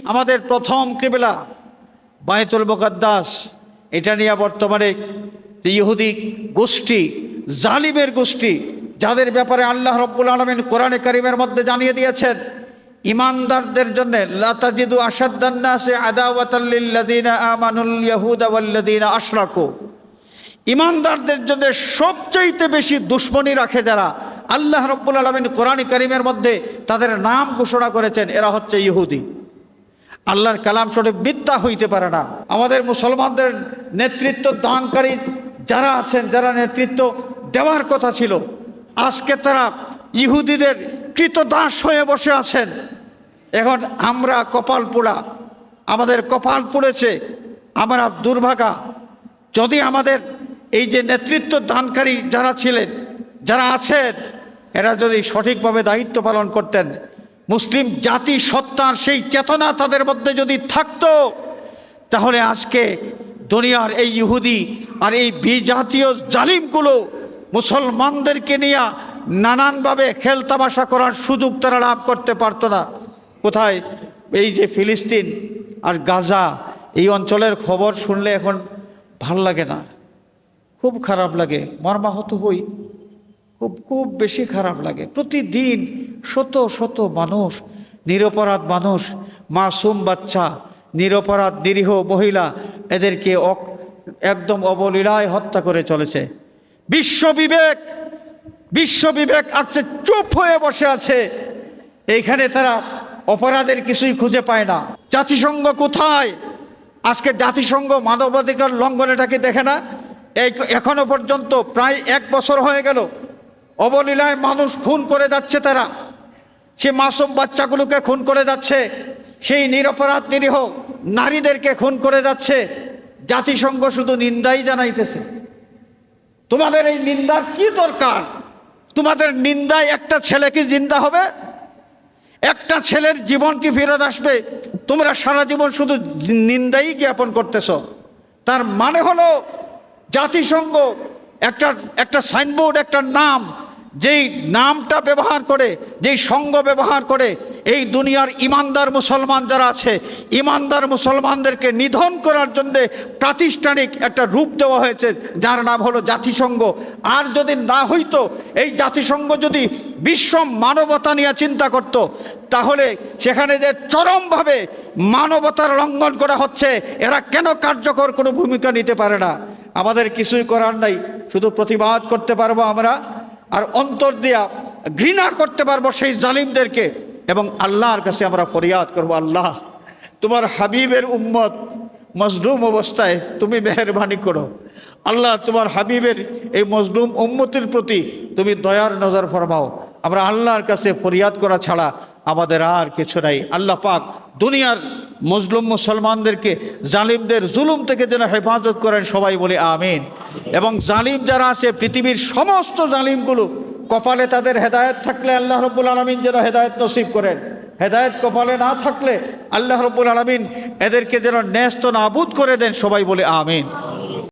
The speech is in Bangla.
আমাদের প্রথম কেবেলা বায়তুল মোকাদ্দাস, এটা নিয়ে বর্তমানে ইহুদি গোষ্ঠী, জালিমের গোষ্ঠী, যাদের ব্যাপারে আল্লাহ রব্বুল আলমিন কোরআনে কারিমের মধ্যে জানিয়ে দিয়েছেন, ইমানদারদের জন্য লাতাজিদু আসাদ্দান্নাসে আদাওয়াতাল্লিল্লাযিনা আমানুল ইয়াহুদা ওয়াল্লাযিনা আশরাকু। ইমানদারদের জন্য সবচাইতে বেশি দুশ্মনী রাখে যারা আল্লাহ রব্বুল আলমিন কোরআন করিমের মধ্যে তাদের নাম ঘোষণা করেছেন, এরা হচ্ছে ইহুদি। আল্লাহর কালাম শরীফ মিথ্যা হইতে পারে না। আমাদের মুসলমানদের নেতৃত্ব দানকারী যারা আছেন, যারা নেতৃত্ব দেওয়ার কথা ছিল, আজকে তারা ইহুদিদের কৃতদাস হয়ে বসে আছেন। এখন আমরা কপাল পোড়া আমাদের কপাল পুড়েছে আমরা দুর্ভাগা, যদি আমাদের এই যে নেতৃত্ব দানকারী যারা ছিলেন, যারা আছেন, এরা যদি সঠিকভাবে দায়িত্ব পালন করতেন মুসলিম জাতি সত্তার সেই চেতনা তাদের মধ্যে যদি থাকতো, তাহলে আজকে দুনিয়ার এই ইহুদি আর এই বিজাতীয় জালিমগুলো মুসলমানদেরকে নিয়ে নানানভাবে খেলতামাশা করার সুযোগ তারা লাভ করতে পারতো না। কোথায়? এই যে ফিলিস্তিন আর গাজা, এই অঞ্চলের খবর শুনলে এখন ভালো লাগে না। খুব খারাপ লাগে। মর্মাহত হই। খুব খুব বেশি খারাপ লাগে। প্রতিদিন শত শত মানুষ, নিরপরাধ মানুষ, মাসুম বাচ্চা, নিরপরাধ, নিরীহ মহিলা এদেরকে একদম অবলীলায় হত্যা করে চলেছে। বিশ্ব বিবেক বিশ্ব বিবেক আজকে চুপ হয়ে বসে আছে। এইখানে তারা অপরাধের কিছুই খুঁজে পায় না। জাতিসংঘ কোথায়? আজকে জাতিসংঘ মানবাধিকার লঙ্ঘনেটাকে দেখে না? এখনও পর্যন্ত প্রায় এক বছর হয়ে গেল। অবলীলায় মানুষ খুন করে যাচ্ছে তারা। সে মাসুম বাচ্চাগুলোকে খুন করে যাচ্ছে, সেই নিরপরাধ নিরীহ নারীদেরকে খুন করে যাচ্ছে। জাতিসংঘ শুধু নিন্দাই জানাইতেছে। তোমাদের এই নিন্দার কি দরকার? তোমাদের নিন্দায় একটা ছেলে কি জিন্দা হবে? একটা ছেলের জীবন কি ফেরত আসবে? তোমরা সারা জীবন শুধু নিন্দাই জ্ঞাপন করতেছ। তার মানে হলো, জাতিসংঘ একটা একটা সাইনবোর্ড, একটা নাম যেই নামটা ব্যবহার করে, যেই সঙ্গ ব্যবহার করে, এই দুনিয়ার ইমানদার মুসলমান যারা আছে, ইমানদার মুসলমানদেরকে নিধন করার জন্যে প্রাতিষ্ঠানিক একটা রূপ দেওয়া হয়েছে, যার নাম হলো জাতিসংঘ। আর যদি না হইতো, এই জাতিসংঘ যদি বিশ্ব মানবতা নিয়ে চিন্তা করত, তাহলে সেখানে যে চরমভাবে মানবতার লঙ্ঘন করা হচ্ছে, এরা কেন কার্যকর কোনো ভূমিকা নিতে পারে না? আমাদের কিছুই করার নাই, শুধু প্রতিবাদ করতে পারব আমরা। আর অন্তর দিয়া ঘৃণা করতে পারব সেই জালিমদেরকে এবং আল্লাহর কাছে আমরা ফরিয়াদ করব, আল্লাহ, তোমার হাবিবের উম্মত মজলুম অবস্থায় তুমি মেহরবানি করো। আল্লাহ, তোমার হাবিবের এই মজলুম উম্মতির প্রতি তুমি দয়ার নজর ফরমাও। আমরা আল্লাহর কাছে ফরিয়াদ করা ছাড়া আমাদের আর কিছু নাই। আল্লাহ পাক দুনিয়ার মজলুম মুসলমানদেরকে জালিমদের জুলুম থেকে যেন হেফাজত করেন সবাই বলে আমিন। এবং জালিম যারা আছে, পৃথিবীর সমস্ত জালিমগুলো কপালে তাদের হেদায়ত থাকলে আল্লাহ রব্বুল আলমিন যেন হেদায়ত নসিব করেন। হেদায়ত কপালে না থাকলে আল্লাহ রব্বুল আলমিন এদেরকে যেন ন্যস্ত নাবুদ করে দেন সবাই বলে আমিন।